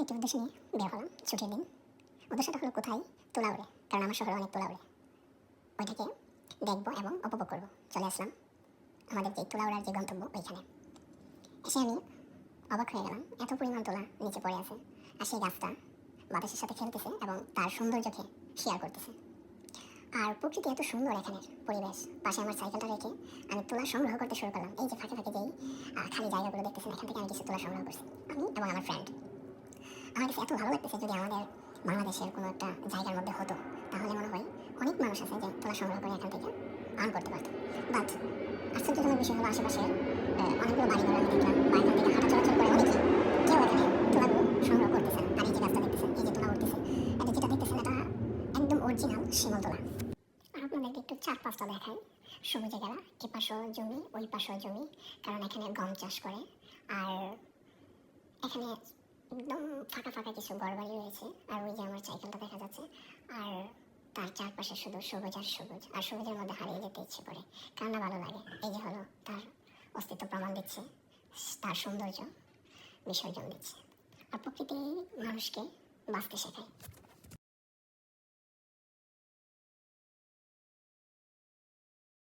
আজ একটি উদ্দেশ্য নিয়ে বের হলাম ছুটির দিন। উদ্দেশ্যটা হলো কোথায়? তোলা উড়ে কারণ আমার শহরে অনেক তোলা উড়ে ওইটাকে দেখব এবং উপভোগ করব। চলে আসলাম আমাদের যে তোলা উড়ার যে গন্তব্য ওইখানে। এসে আমি অবাক হয়ে গেলাম, এত পরিমাণ তোলা নিচে পড়ে আছে আর সেই গাছটা বাতাসের সাথে খেলতেছে এবং তার সৌন্দর্যকে শেয়ার করতেছে। আর প্রকৃতি এত সুন্দর এখানের পরিবেশ। পাশে আমার সাইকেলটা রেখে আমি তোলা সংগ্রহ করতে শুরু করলাম। এই যে ফাঁকে ফাঁকে যেই খালি জায়গাগুলো দেখতেছেন, এখান থেকে আমি কিছু তোলা সংগ্রহ করছি। আমি এবং আমার ফ্রেন্ড আমার কাছে এত ভালো লাগতেছে যদি আমাদের বাংলাদেশের কোনো একটা জায়গার মধ্যে হতো তাহলে মনে হয় অনেক মানুষ আছে যে তোলা সংগ্রহ করে এখান থেকে আর্ন করতে পারতো। বাট আশ্চর্যজনক বিষয় হলো আশেপাশের আহ, অনেকগুলো বাড়িঘর আমি দেখলাম বা এখান থেকে হাঁটা চলাচল করে অনেকেই কেউ এখানে তোলাগুলো সংগ্রহ করতেছেন আর এই যে গাছটা দেখতেছেন এই যে তোলা উঠতেছে এটা যেটা দেখতেছেন এটা একদম অরিজিনাল শিমল তোলা। আর আপনাদেরকে একটু চার পাঁচটা দেখাই। সবুজে গেলা এ পাশেও জমি ওই পাশেও জমি কারণ এখানে গম চাষ করে। আর এখানে একদম ফাঁকা ফাঁকা কিছু ঘরবাড়ি রয়েছে। আর ওই যে আমার সাইকেলটা দেখা যাচ্ছে। আর তার চারপাশে শুধু সবুজ আর সবুজ। আর সবুজের মধ্যে হারিয়ে যেতে ইচ্ছে করে। কান্না ভালো লাগে। এই যে হলো, তার অস্তিত্ব প্রমাণ দিচ্ছে। তার সৌন্দর্য বিসর্জন দিচ্ছে। আর প্রকৃতি মানুষকে বাঁচতে শেখায়।